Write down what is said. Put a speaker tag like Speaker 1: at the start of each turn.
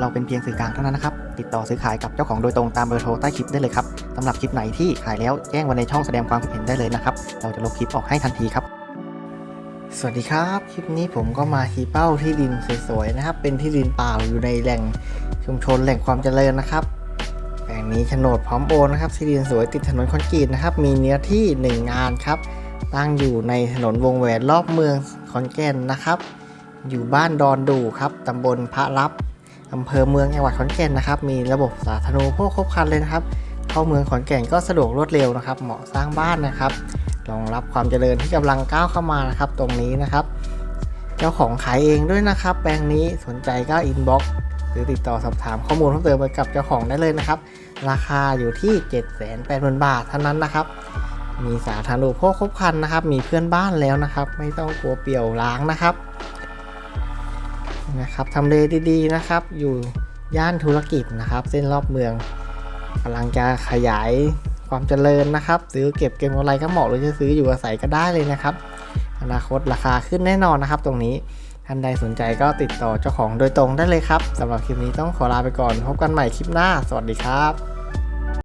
Speaker 1: เราเป็นเพียงสื่อกลางเท่านั้นนะครับ ติดต่อซื้อขายกับเจ้าของโดยตรงตามเบอร์โทรใต้คลิปได้เลยครับสำหรับคลิปไหนที่ขายแล้วแจ้งไว้ในช่องแสดงความคิดเห็นได้เลยนะครับ เราจะลบคลิปออกให้ทันทีครับ สวัสดีครับ คลิปนี้ผมก็มาชี้เป้าที่ดินสวยๆนะครับ เป็นที่ดินเปล่าอยู่ในแหล่งชุมชนแหล่งความเจริญนะครับแปลงนี้โฉนดพร้อมโอนนะครับที่ดินสวยติดถนนคอนกรีตนะครับ มีเนื้อที่ 1 งานครับ ตั้งอยู่ในถนนวงแหวนรอบเมืองขอนแก่นนะครับ อยู่บ้านดอนดูครับตำบลพระรับ อำเภอเมืองจังหวัดขอนแก่นนะครับ มีระบบสาธารณูปโภคครบครันเลยนะครับ เข้าเมืองขอนแก่นก็สะดวกรวดเร็วนะครับ เหมาะสร้างบ้านนะครับรองรับความเจริญที่กำลังก้าวเข้ามานะครับ ตรงนี้นะครับ เจ้าของขายเองด้วยนะครับ แปลงนี้สนใจก็อินบ็อกซ์หรือติดต่อสอบถามข้อมูลเพิ่มเติมไปกับเจ้าของได้เลยนะครับ ราคาอยู่ที่ 780,000 บาทเท่านั้นนะครับ มีสาธารณูปโภคครบครันนะครับ มีเพื่อนบ้านแล้วนะครับ ไม่ต้องกลัวเปี่ยวล้างนะครับ นะครับทำเลดีๆนะครับ อยู่ย่านธุรกิจนะครับ เส้นรอบเมืองกำลังจะขยายความเจริญนะครับ ซื้อเก็บเก็บอะไรก็เหมาะหรือจะซื้ออยู่อาศัยก็ได้เลยนะครับ อนาคตราคาขึ้นแน่นอนนะครับ ตรงนี้ท่านใดสนใจก็ติดต่อเจ้าของโดยตรงได้เลยครับสำหรับคลิปนี้ต้องขอลาไปก่อน พบกันใหม่คลิปหน้า สวัสดีครับ